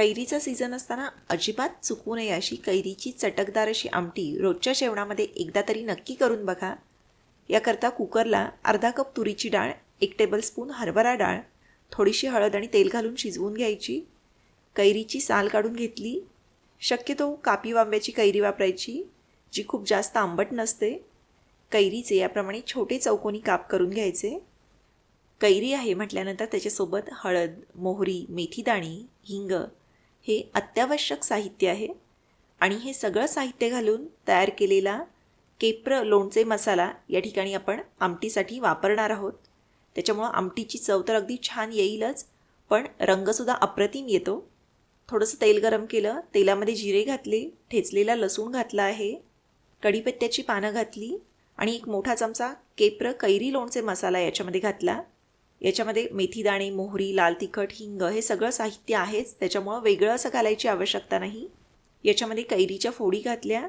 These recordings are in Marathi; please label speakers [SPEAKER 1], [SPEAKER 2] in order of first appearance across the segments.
[SPEAKER 1] कैरीचा सीझन असताना अजिबात चुकू नये अशी कैरीची चटकदार अशी आमटी रोजच्या जेवणामध्ये एकदा तरी नक्की करून बघा. याकरता कुकरला अर्धा कप तुरीची डाळ एक टेबलस्पून हरभरा डाळ थोडीशी हळद आणि तेल घालून शिजवून घ्यायची. कैरीची साल काढून घेतली. शक्यतो कापी वांब्याची कैरी वापरायची जी खूप जास्त आंबट नसते. कैरीचे याप्रमाणे छोटे चौकोनी काप करून घ्यायचे. कैरी आहे म्हटल्यानंतर त्याच्यासोबत हळद मोहरी मेथीदाणी हिंग हे अत्यावश्यक साहित्य आहे. आणि हे सगळं साहित्य घालून तयार केलेला केप्र लोणचे मसाला या ठिकाणी आपण आमटीसाठी वापरणार आहोत. त्याच्यामुळं आमटीची चव तर अगदी छान येईलच पण रंगसुद्धा अप्रतिम येतो. थोडंसं तेल गरम केलं तेलामध्ये जिरे घातले ठेचलेला लसूण घातला आहे कढीपत्त्याची पानं घातली आणि एक मोठा चमचा केप्र कैरी लोणचे मसाला याच्यामध्ये घातला. याच्यामध्ये मेथीदाणे मोहरी लाल तिखट हिंग हे सगळं साहित्य आहेच. त्याच्यामुळं वेगळं असं घालायची आवश्यकता नाही. याच्यामध्ये कैरीच्या फोडी घातल्या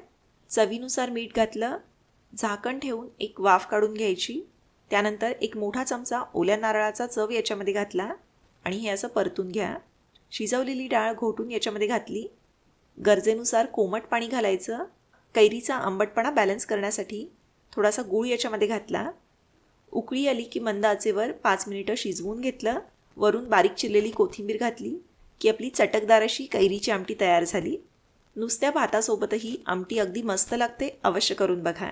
[SPEAKER 1] चवीनुसार मीठ घातलं झाकण ठेवून एक वाफ काढून घ्यायची. त्यानंतर एक मोठा चमचा ओल्या नारळाचा चव याच्यामध्ये घातला आणि हे असं परतून घ्या. शिजवलेली डाळ घोटून याच्यामध्ये घातली. गरजेनुसार कोमट पाणी घालायचं. कैरीचा आंबटपणा बॅलन्स करण्यासाठी थोडासा गूळ याच्यामध्ये घातला. उकळी आली की मंद आचेवर पाच मिनिटं शिजवून घेतलं वरून बारीक चिरलेली कोथिंबीर घातली की आपली चटकदार अशी कैरीची आमटी तयार झाली. नुसत्या भातासोबतही आमटी अगदी मस्त लागते अवश्य करून बघा.